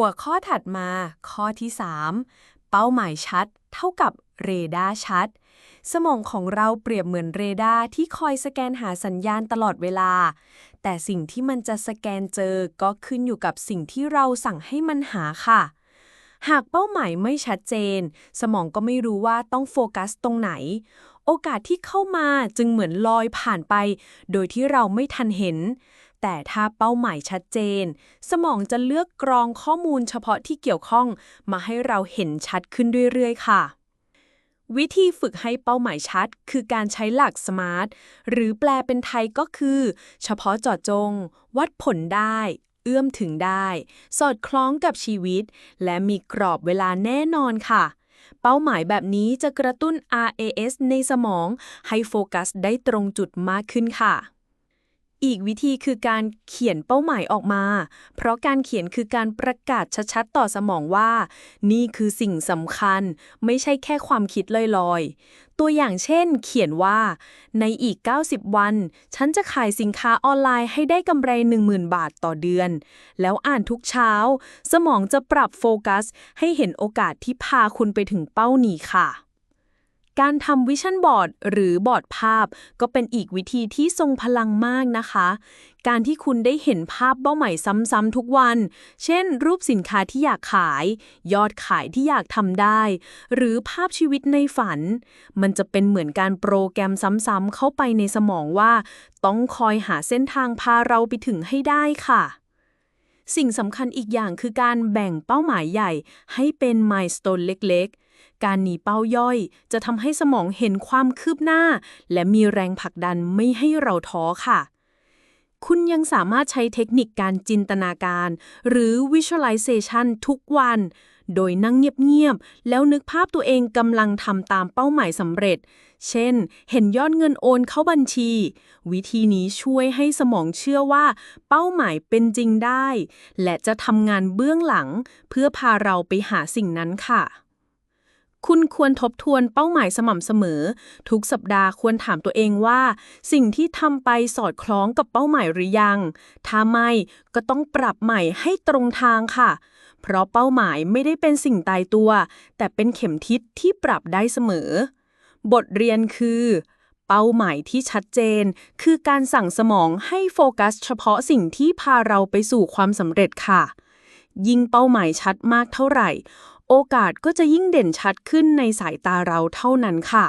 หัวข้อถัดมา ข้อที่ 3 เป้าหมายชัด เท่ากับเรดาร์ชัด สมองของเราเปรียบเหมือนเรดาร์ที่คอยสแกนหาสัญญาณตลอดเวลา แต่สิ่งที่มันจะสแกนเจอก็ขึ้นอยู่กับสิ่งที่เราสั่งให้มันหาค่ะ หากเป้าหมายไม่ชัดเจน สมองก็ไม่รู้ว่าต้องโฟกัสตรงไหน โอกาสที่เข้ามาจึงเหมือนลอยผ่านไป โดยที่เราไม่ทันเห็น แต่ถ้าเป้าหมายชัดเจน สมองจะเลือกกรองข้อมูลเฉพาะที่เกี่ยวข้อง มาให้เราเห็นชัดขึ้นเรื่อยๆ ค่ะ วิธีฝึกให้เป้าหมายชัด คือการใช้หลัก SMART หรือแปลเป็นไทยก็คือ เฉพาะเจาะจง วัดผลได้ เอื้อมถึงได้ สอดคล้องกับชีวิต และมีกรอบเวลาแน่นอนค่ะเป้าหมายแบบนี้จะกระตุ้น RAS ในสมอง ให้โฟกัสได้ตรงจุดมากขึ้นค่ะ อีกวิธีคือการเขียนเป้าหมายออกมา เพราะการเขียนคือการประกาศชัดๆ ต่อสมองว่า นี่คือสิ่งสำคัญ ไม่ใช่แค่ความคิดลอยๆ ตัวอย่างเช่น เขียนว่า ในอีก 90 วัน ฉันจะขายสินค้าออนไลน์ให้ได้กำไร 10,000 บาทต่อเดือน แล้วอ่านทุกเช้า สมองจะปรับโฟกัส ให้เห็นโอกาสที่พาคุณไปถึงเป้านี้ค่ะ การทำวิชั่นบอร์ดหรือบอร์ดภาพ ก็เป็นอีกวิธีที่ทรงพลังมากนะคะ การที่คุณได้เห็นภาพเป้าหมายซ้ำๆทุกวัน เช่น รูปสินค้าที่อยากขาย ยอดขายที่อยากทำได้ หรือภาพชีวิตในฝัน มันจะเป็นเหมือนการโปรแกรมซ้ำๆเข้าไปในสมองว่า ต้องคอยหาเส้นทางพาเราไปถึงให้ได้ค่ะสิ่งสำคัญอีกอย่างคือการแบ่งเป้าหมายใหญ่ให้เป็นมายส t ตนเล็กๆ การหนีเป้าย่อยจะทำให้สมองเห็นความคืบหน้า และมีแรงผลักดันไม่ให้เราท้อค่ะ คุณยังสามารถใช้เทคนิคการจินตนาการ หรือ visualization ทุกวัน โดยนั่งเงียบ ๆ แล้วนึกภาพตัวเองกำลังทำตามเป้าหมายสำเร็จ เช่น เห็นยอดเงินโอนเข้าบัญชี วิธีนี้ช่วยให้สมองเชื่อว่า เป้าหมายเป็นจริงได้ และจะทำงานเบื้องหลัง เพื่อพาเราไปหาสิ่งนั้นค่ะ คุณควรทบทวนเป้าหมายสม่ำเสมอ ทุกสัปดาห์ควรถามตัวเองว่า สิ่งที่ทำไปสอดคล้องกับเป้าหมายหรือยัง ถ้าไม่ก็ต้องปรับใหม่ให้ตรงทางค่ะ เพราะเป้าหมายไม่ได้เป็นสิ่งตายตัว แต่เป็นเข็มทิศที่ปรับได้เสมอ บทเรียนคือ เป้าหมายที่ชัดเจน คือการสั่งสมองให้โฟกัส เฉพาะสิ่งที่พาเราไปสู่ความสำเร็จค่ะ ยิ่งเป้าหมายชัดมากเท่าไหร่ โอกาสก็จะยิ่งเด่นชัดขึ้นในสายตาเราเท่านั้นค่ะ